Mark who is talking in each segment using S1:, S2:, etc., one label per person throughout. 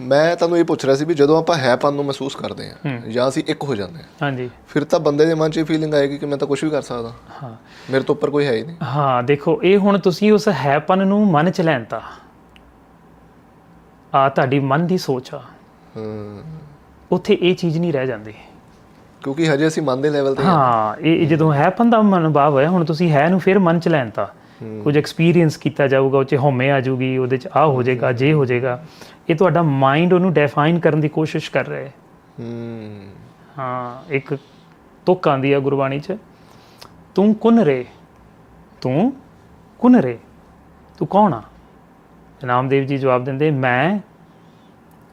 S1: ਮੈਂ ਤੁਹਾਨੂੰ ਇਹ ਪੁੱਛ ਰਿਹਾ ਸੀ ਵੀ ਜਦੋਂ ਆਪਾਂ ਹੈਪਨ ਨੂੰ ਮਹਿਸੂਸ ਕਰਦੇ ਹਾਂ ਜਾਂ ਅਸੀਂ ਇੱਕ ਹੋ ਜਾਂਦੇ ਹਾਂ
S2: ਹਾਂਜੀ।
S1: ਫਿਰ ਤਾਂ ਬੰਦੇ ਦੇ ਮਨ 'ਚ ਇਹ ਫੀਲਿੰਗ ਆਏਗੀ ਕਿ ਮੈਂ ਤਾਂ ਕੁਝ ਵੀ ਕਰ ਸਕਦਾ।
S2: ਹਾਂ।
S1: ਮੇਰੇ ਤੋਂ ਉੱਪਰ ਕੋਈ ਹੈ ਹੀ ਨਹੀਂ।
S2: ਹਾਂ ਦੇਖੋ ਇਹ ਹੁਣ ਤੁਸੀਂ ਉਸ ਹੈਪਨ ਨੂੰ ਮਨ ਚ ਲੈਣਤਾ ਆ ਤੁਹਾਡੀ ਮਨ ਦੀ ਸੋਚ ਆ।
S1: ਹਮ,
S2: ਉੱਥੇ ਇਹ ਚੀਜ਼ ਨਹੀਂ ਰਹਿ ਜਾਂਦੀ।
S1: ਕਿਉਂਕਿ ਹਜੇ ਅਸੀਂ ਮਨ ਦੇ ਲੈਵਲ ਤੇ ਹਾਂ।
S2: ਹਾਂ ਇਹ ਜਦੋਂ ਹੈਪਨ ਦਾ ਮਨੋਭਾਵ ਹੋਇਆ ਹੁਣ ਤੁਸੀਂ ਹੈ ਨੂੰ ਫਿਰ ਮਨ ਚ ਲੈਣਤਾ ਕੁਝ ਐਕਸਪੀਰੀਅੰਸ ਕੀਤਾ ਜਾਊਗਾ ਉਹ ਚ ਹਉਮੈ ਆ ਜਾਊਗੀ ਉਹਦੇ ਚ ਆ ਹੋ ਜਾਏਗਾ ਜੇ ਹੋ ਜਾਏਗਾ। ਇਹ ਤੁਹਾਡਾ ਮਾਈਂਡ ਉਹਨੂੰ ਡਿਫਾਈਨ ਕਰਨ ਦੀ ਕੋਸ਼ਿਸ਼ ਕਰ ਰਿਹਾ ਹੈ।
S1: ਹਮ,
S2: ਹਾਂ ਇੱਕ ਤੁਕ ਆਂਦੀ ਆ ਗੁਰਬਾਣੀ ਚ। ਤੂੰ ਕੁਨ ਰੇ ਤੂੰ ਕੁਨ ਰੇ ਤੂੰ ਕੌਣ ਆ? ਨਾਮਦੇਵ ਜੀ ਜਵਾਬ ਦਿੰਦੇ ਮੈਂ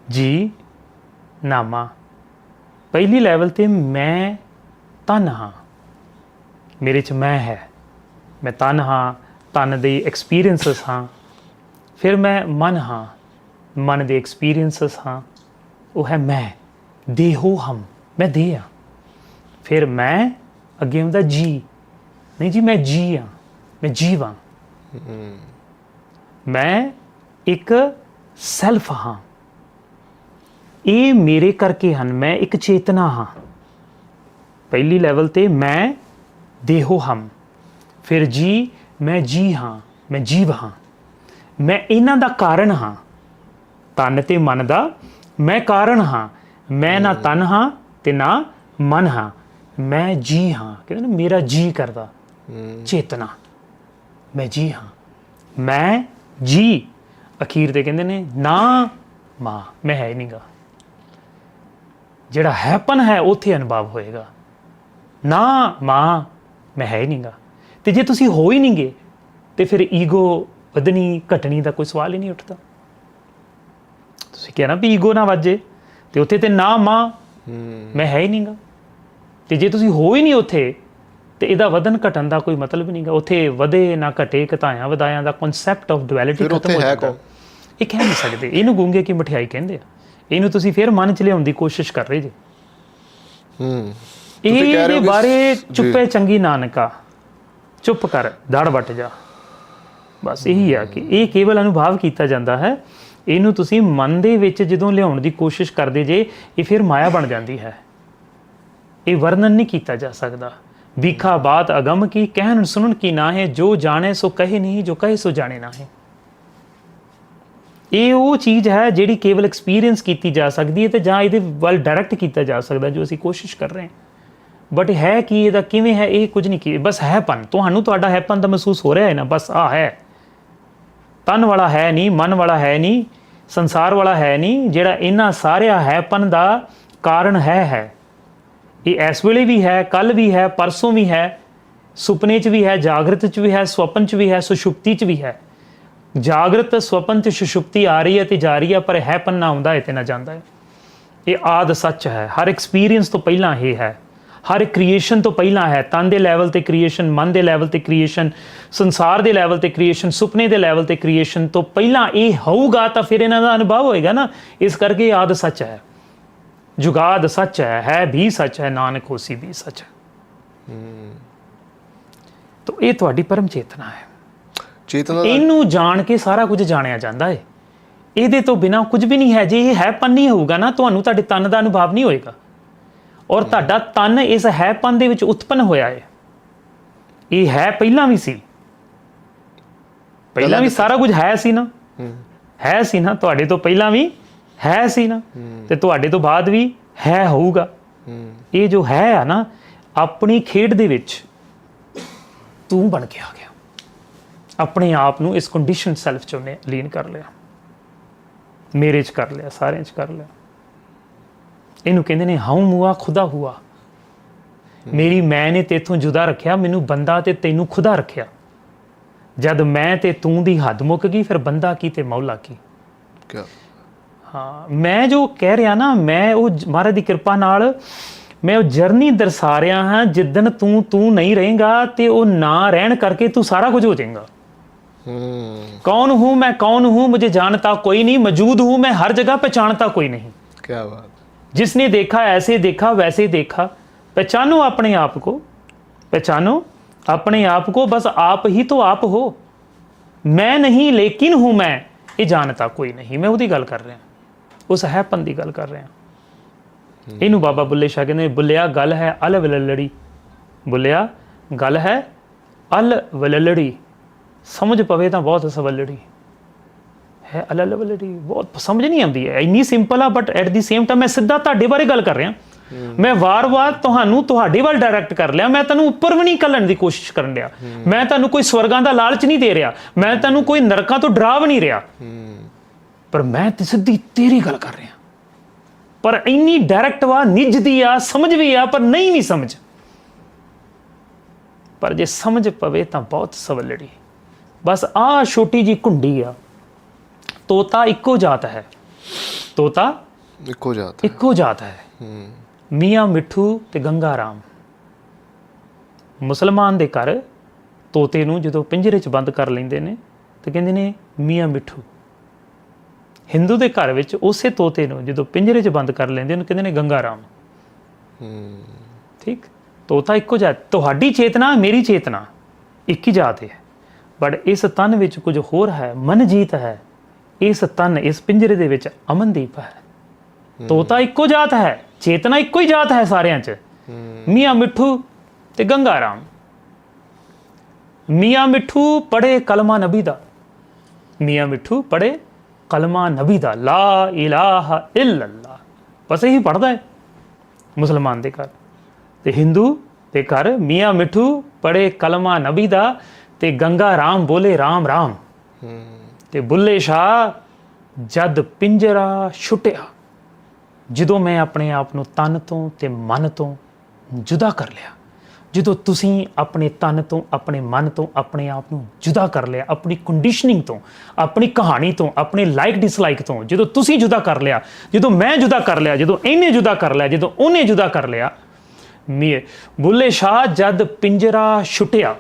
S2: ਜੀ ਨਾਮਾ। ਪਹਿਲੀ ਲੈਵਲ ਤੇ ਮੈਂ ਤਨ ਹਾਂ। ਮੇਰੇ ਚ ਮੈਂ ਹੈ। ਮੈਂ ਤਨ ਹਾਂ ਤਨ ਦੇ ਐਕਸਪੀਰੀਐਂਸਸ ਹਾਂ। ਫਿਰ ਮੈਂ ਮਨ ਹਾਂ। ਮਨ ਦੇ ਐਕਸਪੀਰੀਐਂਸਸ ਹਾਂ। ਉਹ ਹੈ ਮੈਂ। ਦੇਹੋ ਹਮ। ਮੈਂ ਦੇਹ ਆ ਫਿਰ ਮੈਂ ਅੱਗੇ ਹੁੰਦਾ ਜੀ। ਨਹੀਂ ਜੀ, ਮੈਂ ਜੀ ਆ ਮੈਂ ਜੀਵ। ਹਾਂ ਮੈਂ ਇੱਕ ਸੈਲਫ ਹਾਂ। ਇਹ ਮੇਰੇ ਕਰਕੇ ਹਨ। ਮੈਂ ਇੱਕ ਚੇਤਨਾ ਹਾਂ। ਪਹਿਲੀ ਲੈਵਲ ਤੇ ਮੈਂ ਦੇਹੋ ਹਮ। ਫਿਰ ਜੀ ਮੈਂ ਜੀ ਹਾਂ ਮੈਂ ਜੀਵ ਹਾਂ। ਮੈਂ ਇਹਨਾਂ ਦਾ ਕਾਰਨ ਹਾਂ। ਤਨ ਤੇ ਮਨ ਦਾ ਮੈਂ ਕਾਰਨ ਹਾਂ। ਮੈਂ ਨਾ ਤਨ ਹਾਂ ਤੇ ਨਾ ਮਨ ਹਾਂ। ਮੈਂ ਜੀ ਹਾਂ। ਕਹਿੰਦੇ ਨਾ ਮੇਰਾ ਜੀ ਕਰਦਾ। ਚੇਤਨਾ। ਮੈਂ ਜੀ ਹਾਂ। ਮੈਂ ਜੀ। ਅਖੀਰ ਤੇ ਕਹਿੰਦੇ ਨੇ ਨਾ ਮਾਂ। ਮੈਂ ਹੈ ਨਹੀਂਗਾ ਜਿਹੜਾ ਹੈਪਨ ਹੈ ਉੱਥੇ ਅਨੁਭਵ ਹੋਏਗਾ। ਨਾ ਮਾਂ ਮੈਂ ਹੀ ਨਹੀਂਗਾ ਤੇ ਜੇ ਤੁਸੀਂ ਹੋ ਹੀ ਨਹੀਂਗੇ ਤੇ ਫਿਰ ਈਗੋ ਵਧਣੀ ਘਟਣੀ ਦਾ ਕੋਈ ਸਵਾਲ ਹੀ ਨਹੀਂ ਉੱਠਦਾ। ਤੁਸੀਂ ਕਿਹਾ ਨਾ ਵੀ ਈਗੋ ਨਾ ਵੱਜੇ ਤੇ ਉੱਥੇ ਤੇ ਨਾ ਮਾਂ ਮੈਂ ਹੈ ਹੀ ਨਹੀਂਗਾ। ਤੇ ਜੇ ਤੁਸੀਂ ਹੋ ਹੀ ਨਹੀਂ ਉੱਥੇ ਤੇ ਇਹਦਾ ਵਧਨ ਘਟਣ ਦਾ ਕੋਈ ਮਤਲਬ ਨਹੀਂਗਾ। ਉੱਥੇ ਵਧੇ ਨਾ ਘਟੇ ਘਟਾਇਆ ਵਧਾਇਆਂ ਦਾ ਕਨਸੈਪਟ ਆਫ ਡੁਅਲਿਟੀ
S1: ਫਿਰ
S2: ਖਤਮ ਹੋ ਜਾਂਦਾ? ਇਹ ਕਹਿ ਨਹੀਂ ਸਕਦੇ। ਇਹਨੂੰ ਗੂੰਗੇ ਕੀ ਮਠਿਆਈ ਕਹਿੰਦੇ ਆ? ਇਹਨੂੰ ਤੁਸੀਂ ਫਿਰ ਮਨ ਚ ਲਿਆਉਣ ਦੀ ਕੋਸ਼ਿਸ਼ ਕਰ ਰਹੇ ਜੇ।
S1: ਹੋ। ਕਿ-
S2: ਬਾਰੇ। ਚੁੱਪੇ ਚੰਗੀ ਨਾਨਕਾ। ਚੁੱਪ ਕਰ ਦੜ ਵੱਟ ਜਾ। ਬਸ ਇਹੀ ਆ ਕਿ ਇਹ ਕੇਵਲ ਅਨੁਭਵ ਕੀਤਾ ਜਾਂਦਾ ਹੈ। ਇਹਨੂੰ ਤੁਸੀਂ ਮਨ ਦੇ ਵਿੱਚ ਜਦੋਂ ਲਿਆਉਣ ਦੀ ਕੋਸ਼ਿਸ਼ ਕਰਦੇ ਜੇ, ਇਹ ਫਿਰ ਮਾਇਆ ਬਣ ਜਾਂਦੀ ਹੈ। ਇਹ ਵਰਣਨ ਨਹੀਂ ਕੀਤਾ ਜਾ ਸਕਦਾ। ਵਿਖਾ ਬਾਤ ਅਗਮ ਕੀ ਕਹਿਣ ਸੁਣਨ ਕੀ ਨਾ ਹੈ ਜੋ ਜਾਣੇ ਸੋ ਕਹੇ ਨਹੀਂ, ਜੋ ਕਹੇ ਸੋ ਜਾਣੇ ਨਾ ਹੈ ਇਹ ਉਹ ਚੀਜ਼ ਹੈ ਜਿਹੜੀ ਕੇਵਲ ਐਕਸਪੀਰੀਅੰਸ ਕੀਤੀ ਜਾ ਸਕਦੀ ਹੈ ਤੇ ਜਾਂ ਇਹਦੇ ਵੱਲ ਡਾਇਰੈਕਟ ਕੀਤਾ ਜਾ ਸਕਦਾ, ਜੋ ਅਸੀਂ ਕੋਸ਼ਿਸ਼ ਕਰ ਰਹੇ ਹਾਂ। ਬਟ ਹੈ ਕੀ ਇਹਦਾ? ਕਿਵੇਂ ਹੈ? ਇਹ ਕੁਝ ਨਹੀਂ ਕੀ ਬਸ ਹੈਪਨ। ਤੁਹਾਨੂੰ ਤੁਹਾਡਾ ਹੈਪਨ ਤਾਂ ਮਹਿਸੂਸ ਹੋ ਰਿਹਾ ਹੈ ਨਾ? ਬਸ ਆ ਹੈ। ਤਨ ਵਾਲਾ ਹੈ ਨਹੀਂ, ਮਨ ਵਾਲਾ ਹੈ ਨਹੀਂ, ਸੰਸਾਰ ਵਾਲਾ ਹੈ ਨਹੀਂ, ਜਿਹੜਾ ਇਹਨਾਂ ਸਾਰਿਆਂ ਹੈਪਨ ਦਾ ਕਾਰਨ ਹੈ ਹੈ। ਇਹ ਇਸ ਵੇਲੇ ਵੀ ਹੈ ਕੱਲ ਵੀ ਹੈ, ਪਰਸੋਂ ਵੀ ਹੈ, ਸੁਪਨੇ 'ਚ ਵੀ ਹੈ, ਜਾਗਰਤ 'ਚ ਵੀ ਹੈ ਸੁਪਨ 'ਚ ਵੀ ਹੈ, ਸੁਸ਼ੁਪਤੀ 'ਚ ਵੀ ਹੈ। ਜਾਗਰਤ ਸੁਪਨ 'ਚ ਸੁਸ਼ੁਪਤੀ ਆ ਰਹੀ ਹੈ ਤੇ ਜਾ ਰਹੀ ਹੈ, ਪਰ ਹੈਪਨ ਨਾ ਆਉਂਦਾ ਹੈ ਤੇ ਨਾ ਜਾਂਦਾ ਹੈ। ਇਹ ਆਦ ਸੱਚ ਹੈ। ਹਰ ਐਕਸਪੀਰੀਅੰਸ ਤੋਂ ਪਹਿਲਾਂ ਇਹ ਹੈ। ਹਰ ਕ੍ਰੀਏਸ਼ਨ ਤੋਂ ਪਹਿਲਾਂ ਹੈ। ਤਨ ਦੇ ਲੈਵਲ ਤੇ ਕ੍ਰੀਏਸ਼ਨ ਮਨ ਦੇ ਲੈਵਲ ਤੇ ਕ੍ਰੀਏਸ਼ਨ ਸੰਸਾਰ ਦੇ ਲੈਵਲ ਤੇ ਕ੍ਰੀਏਸ਼ਨ ਸੁਪਨੇ ਦੇ ਲੈਵਲ ਤੇ ਕ੍ਰੀਏਸ਼ਨ ਤੋਂ ਪਹਿਲਾਂ ਇਹ ਹੋਊਗਾ ਤਾਂ ਫਿਰ ਇਹਨਾਂ ਦਾ ਅਨੁਭਵ ਹੋਏਗਾ ਨਾ। ਇਸ ਕਰਕੇ ਆਦ ਸੱਚ ਹੈ। ਜੁਗਾਦ ਸੱਚ ਹੈ ਹੈ ਵੀ ਸੱਚ ਹੈ ਨਾਨਕ ਹੋਸੀ ਵੀ ਸੱਚ ਹੈ। ਤਾਂ ਇਹ ਤੁਹਾਡੀ ਪਰਮ ਚੇਤਨਾ ਹੈ।
S1: ਚੇਤਨਾ
S2: ਇਹਨੂੰ ਜਾਣ ਕੇ ਸਾਰਾ ਕੁਝ ਜਾਣਿਆ ਜਾਂਦਾ ਹੈ। ਇਹਦੇ ਤੋਂ ਬਿਨਾ ਕੁਝ ਵੀ ਨਹੀਂ ਹੈ। ਜੇ ਇਹ ਹੈਪਨ ਨਹੀਂ ਹੋਊਗਾ ਨਾ ਤੁਹਾਨੂੰ ਤੁਹਾਡੇ ਤਨ ਦਾ ਅਨੁਭਵ ਨਹੀਂ ਹੋਏਗਾ। ਔਰ ਤੁਹਾਡਾ ਤਨ ਇਸ ਹੈਪਨ ਦੇ ਵਿੱਚ ਉਤਪਨ ਹੋਇਆ ਹੈ ਇਹ ਹੈ ਪਹਿਲਾਂ ਵੀ ਸੀ। ਪਹਿਲਾਂ ਵੀ ਸਾਰਾ ਕੁਝ ਹੈ ਸੀ ਨਾ। ਹੈ। ਸੀ ਨਾ ਤੁਹਾਡੇ ਤੋਂ ਪਹਿਲਾਂ ਵੀ ਹੈ ਸੀ ਨਾ। ਤੇ ਤੁਹਾਡੇ ਤੋਂ ਬਾਅਦ ਵੀ ਹੈ ਹੋਊਗਾ। ਇਹ ਜੋ ਹੈ ਆ ਨਾ ਆਪਣੀ ਖੇਡ ਦੇ ਵਿੱਚ ਤੂੰ ਬਣ ਕੇ ਆ ਗਿਆ। ਆਪਣੇ ਆਪ ਨੂੰ ਇਸ ਕੰਡੀਸ਼ਨ ਸੈਲਫ ਚ ਲੀਨ ਕਰ ਲਿਆ। ਮੇਰੇ ਚ ਕਰ ਲਿਆ ਸਾਰਿਆਂ ਚ ਕਰ ਲਿਆ। ਇਹਨੂੰ ਕਹਿੰਦੇ ਨੇ ਹਉ ਮੂਆ ਖੁਦਾ ਹੁਆ। ਮੇਰੀ ਮੈਂ ਨੇ ਤੇਥੋਂ ਜੁਦਾ ਰੱਖਿਆ ਮੈਨੂੰ ਬੰਦਾ ਤੇ ਤੈਨੂੰ ਖੁਦਾ ਰੱਖਿਆ। ਜਦ ਮੈਂ ਤੇ ਤੂੰ ਦੀ ਹੱਦ ਮੁੱਕ ਗਈ ਫਿਰ ਬੰਦਾ ਕੀ ਤੇ ਮੌਲਾ ਕੀ? ਹਾਂ ਮੈਂ ਜੋ ਕਹਿ ਰਿਹਾ ਨਾ ਮੈਂ ਉਹ ਮਹਾਰਾਜ ਦੀ ਕਿਰਪਾ ਨਾਲ ਮੈਂ ਉਹ ਜਰਨੀ ਦਰਸਾ ਰਿਹਾ ਹਾਂ ਜਿੱਦਨ ਤੂੰ ਤੂੰ ਨਹੀਂ ਰਹੇਗਾ ਤੇ ਉਹ ਨਾ ਰਹਿਣ ਕਰਕੇ ਤੂੰ ਸਾਰਾ ਕੁਝ ਹੋ ਜਾਏਗਾ। ਕੌਣ ਹੂੰ ਮੈਂ ਕੌਣ ਹੂੰ ਮੁਝੇ ਜਾਣਤਾ ਕੋਈ ਨਹੀਂ ਮੌਜੂਦ ਹੂੰ ਮੈਂ ਹਰ ਜਗ੍ਹਾ ਪਛਾਣਤਾ ਕੋਈ ਨਹੀਂ।
S1: ਕੀ ਬਾਤ।
S2: जिसने देखा ऐसे देखा वैसे देखा पहचानो अपने आप को पहचानो अपने आप को बस आप ही तो आप हो मैं नहीं लेकिन हूं मैं ਇਹ ਜਾਣਤਾ ਕੋਈ ਨਹੀਂ ਮੈਂ ਉਹਦੀ ਗੱਲ ਕਰ ਰਿਹਾ ਉਸ ਹੈਪਨ ਦੀ ਗੱਲ ਕਰ ਰਹੇ ਹਾਂ ਇਹਨੂੰ ਬਾਬਾ ਬੁੱਲੇ ਸ਼ਾਹ ਕਹਿੰਦੇ ਬੁੱਲਿਆ ਗੱਲ ਹੈ ਅਲ ਵਲਲੜੀ ਬੁੱਲਿਆ ਗੱਲ ਹੈ ਅਲ ਵਲਲੜੀ ਸਮਝ ਪਵੇ ਤਾਂ ਬਹੁਤ ਸਵਲੜੀ ਹੈ ਅਲ ਵਲਲੜੀ ਬਹੁਤ ਸਮਝ ਨਹੀਂ ਆਉਂਦੀ ਹੈ। ਇੰਨੀ ਸਿੰਪਲ ਆ but at the same time ਮੈਂ ਸਿੱਧਾ ਤੁਹਾਡੇ ਬਾਰੇ ਗੱਲ ਕਰ ਰਿਹਾ। ਮੈਂ ਵਾਰ-ਵਾਰ ਤੁਹਾਨੂੰ ਤੁਹਾਡੇ ਵੱਲ ਡਾਇਰੈਕਟ ਕਰ ਲਿਆ। ਮੈਂ ਤੁਹਾਨੂੰ ਉੱਪਰ ਵੀ ਨਹੀਂ ਕੱਲਣ ਦੀ ਕੋਸ਼ਿਸ਼ ਕਰਨ ਲਿਆ ਮੈਂ ਤੁਹਾਨੂੰ ਕੋਈ ਸਵਰਗਾਂ ਦਾ ਲਾਲਚ ਨਹੀਂ ਦੇ ਰਿਹਾ। ਮੈਂ ਤੁਹਾਨੂੰ ਕੋਈ ਨਰਕਾਂ ਤੋਂ ਡਰਾ ਵੀ ਨਹੀਂ ਰਿਹਾ। ਪਰ ਮੈਂ ਤੇ ਸਿੱਧੀ ਤੇਰੀ ਗੱਲ ਕਰ ਰਿਹਾ। ਪਰ ਇੰਨੀ ਡਾਇਰੈਕਟ ਵਾ ਨਿੱਜਦੀ ਆ ਸਮਝ ਵੀ ਆ ਪਰ ਨਹੀਂ ਵੀ ਸਮਝ। ਪਰ ਜੇ ਸਮਝ ਪਵੇ ਤਾਂ ਬਹੁਤ ਸਵਲੜੀ। ਬਸ ਆ ਛੋਟੀ ਜੀ ਕੁੰਡੀ ਆ। ਤੋਤਾ ਇੱਕੋ ਜਾਤ ਹੈ। ਤੋਤਾ
S1: ਇੱਕੋ ਜਾਤ ਹੈ।
S2: ਇੱਕੋ ਜਾਤ ਹੈ। ਮੀਆਂ ਮਿੱਠੂ ਤੇ ਗੰਗਾ ਰਾਮ। ਮੁਸਲਮਾਨ ਦੇ ਘਰ ਤੋਤੇ ਨੂੰ ਜਦੋਂ ਪਿੰਜਰੇ 'ਚ ਬੰਦ ਕਰ ਲੈਂਦੇ ਨੇ ਤੇ ਕਹਿੰਦੇ ਨੇ ਮੀਆਂ ਮਿੱਠੂ। ਹਿੰਦੂ ਦੇ ਘਰ ਵਿੱਚ ਉਸੇ ਤੋਤੇ ਨੂੰ ਜਦੋਂ ਪਿੰਜਰੇ 'ਚ ਬੰਦ ਕਰ ਲੈਂਦੇ ਉਹਨੂੰ ਕਹਿੰਦੇ ਨੇ ਗੰਗਾ ਰਾਮ। ਠੀਕ? ਤੋਤਾ ਇੱਕੋ ਜਾਤ। ਤੁਹਾਡੀ ਚੇਤਨਾ ਮੇਰੀ ਚੇਤਨਾ ਇੱਕ ਹੀ ਜਾਤ ਹੈ। ਬਟ ਇਸ ਤਨ ਵਿੱਚ ਕੁਝ ਹੋਰ ਹੈ ਮਨਜੀਤ ਹੈ। ਇਸ ਤਨ ਇਸ ਪਿੰਜਰੇ ਦੇ ਵਿੱਚ ਅਮਨਦੀਪ ਹੈ। ਤੋਤਾ ਇੱਕੋ ਜਾਤ ਹੈ ਚੇਤਨਾ ਇੱਕੋ ਹੀ ਜਾਤ ਹੈ ਸਾਰਿਆਂ 'ਚ। ਮੀਆਂ ਮਿੱਠੂ ਤੇ ਗੰਗਾ ਰਾਮ ਮੀਆਂ ਮਿੱਠੂ ਪੜੇ ਕਲਮਾ ਨਬੀ ਦਾ। ਮੀਆਂ ਮਿੱਠੂ ਪੜੇ ਕਲਮਾ ਨਬੀ ਦਾ। ਲਾ ਇਲਾਹਾ ਇਲੱਲਾ। ਬਸ ਇਹੀ ਪੜਦਾ ਹੈ ਮੁਸਲਮਾਨ ਦੇ ਘਰ। ਤੇ ਹਿੰਦੂ ਦੇ ਘਰ ਮੀਆਂ ਮਿੱਠੂ ਪੜੇ ਕਲਮਾ ਨਬੀ ਦਾ ਤੇ ਗੰਗਾ ਰਾਮ ਬੋਲੇ ਰਾਮ ਰਾਮ। ਤੇ ਬੁੱਲੇ ਸ਼ਾਹ ਜਦ ਪਿੰਜਰਾ ਛੁੱਟਿਆ, ਜਦੋਂ ਮੈਂ ਆਪਣੇ ਆਪ ਨੂੰ ਤਨ ਤੋਂ ਤੇ ਮਨ ਤੋਂ ਜੁਦਾ ਕਰ ਲਿਆ, ਜਦੋਂ ਤੁਸੀਂ ਆਪਣੇ ਤਨ ਤੋਂ, ਆਪਣੇ ਮਨ ਤੋਂ, ਆਪਣੇ ਆਪ ਨੂੰ ਜੁਦਾ ਕਰ ਲਿਆ, ਆਪਣੀ ਕੰਡੀਸ਼ਨਿੰਗ ਤੋਂ, ਆਪਣੀ ਕਹਾਣੀ ਤੋਂ, ਆਪਣੇ ਲਾਈਕ ਡਿਸਲਾਈਕ ਤੋਂ, ਜਦੋਂ ਤੁਸੀਂ ਜੁਦਾ ਕਰ ਲਿਆ, ਜਦੋਂ ਮੈਂ ਜੁਦਾ ਕਰ ਲਿਆ, ਜਦੋਂ ਇਹਨੇ ਜੁਦਾ ਕਰ ਲਿਆ, ਜਦੋਂ ਉਹਨੇ ਜੁਦਾ ਕਰ ਲਿਆ ਮੀ ਬੁੱਲੇ ਸ਼ਾਹ ਜਦ ਪਿੰਜਰਾ ਛੁੱਟਿਆ,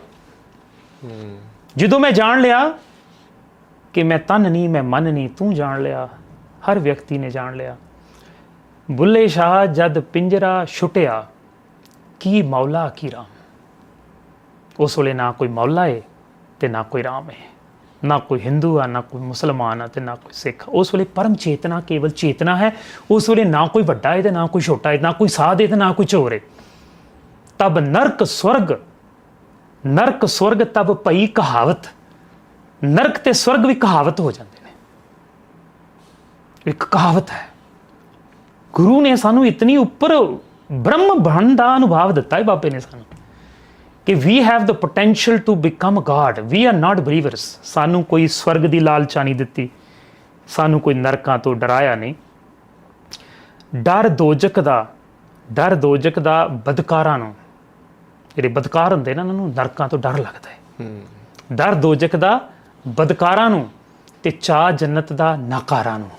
S2: ਜਦੋਂ ਮੈਂ ਜਾਣ ਲਿਆ ਕਿ ਮੈਂ ਤਨ ਨਹੀਂ, ਮੈਂ ਮਨ ਨਹੀਂ, ਤੂੰ ਜਾਣ ਲਿਆ। ਹਰ ਵਿਅਕਤੀ ਨੇ ਜਾਣ ਲਿਆ। ਬੁੱਲੇ ਸ਼ਾਹ ਜਦ ਪਿੰਜਰਾ ਛੁੱਟਿਆ, ਕੀ ਮੌਲਾ, ਕੀ ਰਾਮ? ਉਸ ਵੇਲੇ ਨਾ ਕੋਈ ਮੌਲਾ ਏ ਤੇ ਨਾ ਕੋਈ ਰਾਮ ਏ। ਨਾ ਕੋਈ ਹਿੰਦੂ ਆ, ਨਾ ਕੋਈ ਮੁਸਲਮਾਨ ਆ ਤੇ ਨਾ ਕੋਈ ਸਿੱਖ। ਉਸ ਵੇਲੇ ਪਰਮ ਚੇਤਨਾ ਕੇਵਲ ਚੇਤਨਾ ਹੈ। ਉਸ ਵੇਲੇ ਨਾ ਕੋਈ ਵੱਡਾ ਏ ਤੇ ਨਾ ਕੋਈ ਛੋਟਾ ਏ, ਨਾ ਕੋਈ ਸਾਧ ਏ ਤੇ ਨਾ ਕੋਈ ਚੋਰ ਏ। ਤਬ ਨਰਕ ਸਵਰਗ ਨਰਕ ਸਵਰਗ ਤਬ ਭਈ ਕਹਾਵਤ। ਨਰਕ ਤੇ ਸਵਰਗ ਵੀ ਕਹਾਵਤ ਹੋ ਜਾਂਦੇ ਨੇ। ਇੱਕ ਕਹਾਵਤ ਹੈ। ਗੁਰੂ ਨੇ ਸਾਨੂੰ ਇਤਨੀ ਉੱਪਰ ਬ੍ਰਹਮ ਬਣਨ ਦਾ ਅਨੁਭਵ ਦਿੱਤਾ ਹੈ ਬਾਬੇ ਨੇ ਸਾਨੂੰ ਕਿ we have the potential to become God we are not believers ਸਾਨੂੰ ਕੋਈ ਸਵਰਗ ਦੀ ਲਾਲਚਾ ਨਹੀਂ ਦਿੱਤੀ। ਸਾਨੂੰ ਕੋਈ ਨਰਕਾਂ ਤੋਂ ਡਰਾਇਆ ਨਹੀਂ। ਡਰ ਦੋਜਕ ਦਾ ਡਰ ਦੋਜਕ ਦਾ ਬਦਕਾਰਾਂ ਨੂੰ ਜਿਹੜੇ ਬਦਕਾਰ ਹੁੰਦੇ ਨਾ ਉਹਨਾਂ ਨੂੰ ਨਰਕਾਂ ਤੋਂ ਡਰ ਲੱਗਦਾ ਹੈ। ਡਰ ਦੋਜਕ ਦਾ ਬਦਕਾਰਾਂ ਨੂੰ ਤੇ ਚਾਹ ਜੰਨਤ ਦਾ ਨਕਾਰਾਂ ਨੂੰ।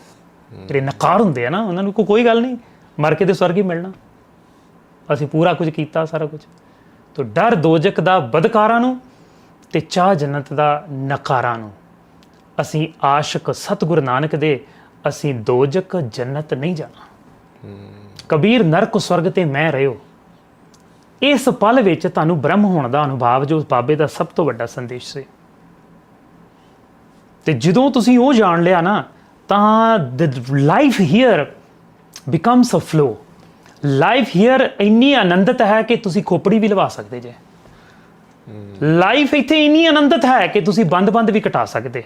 S2: ਜਿਹੜੇ ਨਕਾਰ ਹੁੰਦੇ ਆ ਨਾ, ਉਹਨਾਂ ਨੂੰ ਕੋਈ ਗੱਲ ਨਹੀਂ। ਮਰ ਕੇ ਤੇ ਸਵਰਗ ਹੀ ਮਿਲਣਾ। ਅਸੀਂ ਪੂਰਾ ਕੁਝ ਕੀਤਾ, ਸਾਰਾ ਕੁਝ। ਤੋ ਡਰ ਦੋਜਕ ਦਾ ਬਦਕਾਰਾਂ ਨੂੰ ਤੇ ਚਾਹ ਜੰਨਤ ਦਾ ਨਕਾਰਾਂ ਨੂੰ। ਅਸੀਂ ਆਸ਼ਿਕ ਸਤਿਗੁਰ ਨਾਨਕ ਦੇ, ਅਸੀਂ ਦੋਜਕ ਜੰਨਤ ਨਹੀਂ ਜਾਣਾ। ਕਬੀਰ ਨਰਕ ਸਵਰਗ ਤੇ ਮੈਂ ਰਹਿਓ ਇਸ ਪਲ ਵਿੱਚ ਤੁਹਾਨੂੰ ਬ੍ਰਹਮ ਹੋਣ ਦਾ ਅਨੁਭਵ ਜੋ ਬਾਬੇ ਦਾ ਸਭ ਤੋਂ ਵੱਡਾ ਸੰਦੇਸ਼ ਸੀ। ਤੇ ਜਦੋਂ ਤੁਸੀਂ ਉਹ ਜਾਣ ਲਿਆ ਨਾ, ਤਾਂ the life here becomes a flow life here ਇੰਨੀ ਆਨੰਦਿਤ ਹੈ ਕਿ ਤੁਸੀਂ ਖੋਪੜੀ ਵੀ ਲਵਾ ਸਕਦੇ ਜੇ। ਲਾਈਫ ਇੱਥੇ ਇੰਨੀ ਆਨੰਦਿਤ ਹੈ ਕਿ ਤੁਸੀਂ ਬੰਦ-ਬੰਦ ਵੀ ਕਟਾ ਸਕਦੇ।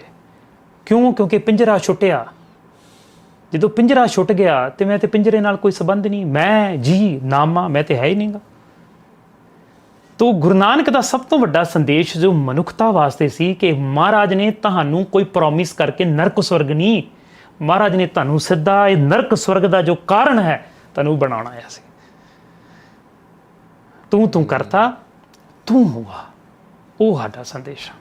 S2: ਕਿਉਂ? ਕਿਉਂਕਿ ਪਿੰਜਰਾ ਛੁੱਟਿਆ। ਜਦੋਂ ਪਿੰਜਰਾ ਛੁੱਟ ਗਿਆ ਤੇ ਮੈਂ ਤੇ ਪਿੰਜਰੇ ਨਾਲ ਕੋਈ ਸੰਬੰਧ ਨਹੀਂ। ਮੈਂ, ਜੀ, ਨਾਮਾ, ਮੈਂ ਤੇ ਹੈ ਹੀ ਨਹੀਂਗਾ। ਤੋ ਗੁਰੂ ਨਾਨਕ ਦਾ ਸਭ ਤੋਂ ਵੱਡਾ ਸੰਦੇਸ਼ ਜੋ ਮਨੁੱਖਤਾ ਵਾਸਤੇ ਸੀ ਕਿ ਮਹਾਰਾਜ ਨੇ ਤੁਹਾਨੂੰ ਕੋਈ ਪ੍ਰੋਮਿਸ ਕਰਕੇ ਨਰਕ ਸਵਰਗ ਨਹੀਂ, ਮਹਾਰਾਜ ਨੇ ਤੁਹਾਨੂੰ ਸਿੱਧਾ ਇਹ ਨਰਕ ਸਵਰਗ ਦਾ ਜੋ ਕਾਰਨ ਹੈ, ਤੁਹਾਨੂੰ ਬਣਾਉਣਾ ਆਇਆ ਸੀ। ਤੂੰ ਤੂੰ ਕਰਤਾ, ਤੂੰ ਹੁਆ, ਉਹ ਸਾਡਾ ਸੰਦੇਸ਼ ਆ।